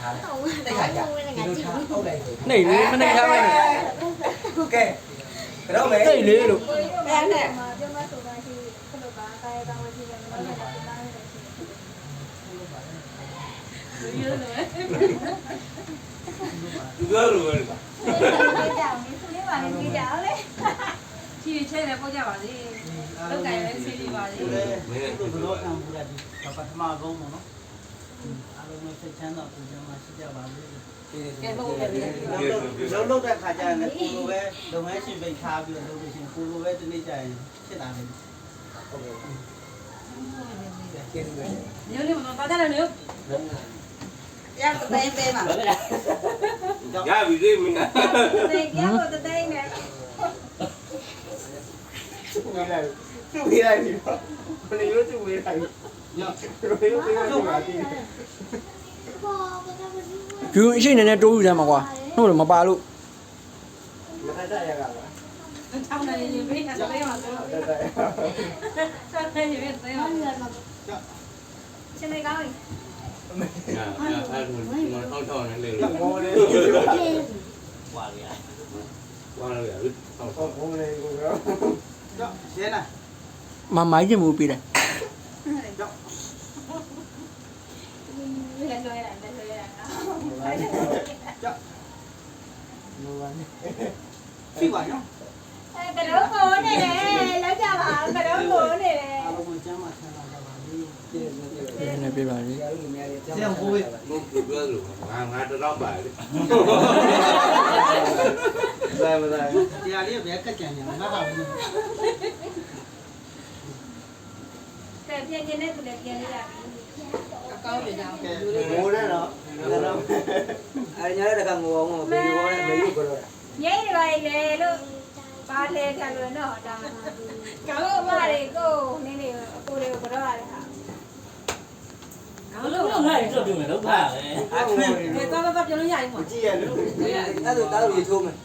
ထားတယ်တိတ်ခါကြဒီလိုထားဟုတ်တယ်ဆိုနေလေမနေထားပါနဲ့ကဲကတော့မယ်တိတ်လေလို့အဲ့နဲ့ပြောမဆိုတာရှိခလို့ပါ အောင်ဘူးလားဒီပထမဆုံးပေါ့နော်အားလုံးနဲ့စိတ်ချမ်းသာပူဇော်မှရှိကြပါစေကဲဟုတ်ကဲ့ဗျာလုံးလုံးတဲ့ခါကျရင်လည်းကိုလိုပဲလုပ်ငန်းရှင်ပိတ်ထားပြီးတော့လုပ်လို့ရှိရင်ကိုလိုပဲဒီနေ့ကျရင်ဖြစ်လာတယ်ဟုတ်ကဲ့ကျေးဇူးပဲညနေမှာပါကြတယ်ညရတဲ့ပေးပါရပြီလေမင်းတဲ့ကြောက်တဲ့တဲ့နဲ့ သူ့ဝေးလိုက်သူ့ဝေးလိုက်ပြီဘယ်လိုသူ့ဝေးလိုက်ညဘယ်လိုသူ့ဝေးလိုက်ပြီဂျူးအရှိနေနဲ့တိုးယူတယ်မှာကွာဟုတ်တယ်မပါလို့မခက်ကြရကလားထောင်းနေရင်ပြေးနေတယ်မှာဆိုတက်တက်ဆက်နေရင်ပြေးတယ်မှာရှင်နေကောင်းညာညာအဲ့ဒါမထောက်ထောက်နေလေမောလေးဟွာလေဝါလို့ရပြီထောက်ဟောဘုံလေးကိုရောတော့ ရှင်းလားမမိုင်းချင်မှုပေးတယ်လဲလွယ်တယ်လဲလွယ်တယ်နော်မိုးပါနေပြီပါနော်အဲကတော့ကိုနေတယ်လောက်ကြပါကတော့ကိုနေတယ်အားလုံးကိုကျမ်းမာချမ်းသာကြပါစေကျေးဇူးတင်ပါဒီနေ့ပြပါလေဆရာတို့များရဲ့ဘုပြောလို့ငါငါတော့ပါလေလာမလာတရားလေးကဘယ်ကကြံနေလဲငါဟာဘူး ကဲပြင်ကျင်တဲ့သူလည်းပြင်ရပြီအကောင်းပြကြအောင်ကဲမိုးနဲ့တော့တော့အဲညာတဲ့ကငိုအောင်ဘေးဘောနဲ့ဘေးကိုတော့ငိမ့်နေပါလေလို့ပါလေခံလို့တော့ဒါကောင်းမတွေကိုနေနေကိုတွေကိုကတော့ရတယ်ဟာကောင်းလို့လို့ငါ့ရုပ်ပြုံးမယ်လောက်ပါလေအဲ့ကဲတော့တော့ပြောလို့ရရင်မပေါ့ကြည့်ရလို့အဲ့ဒါတားလို့ထိုးမယ်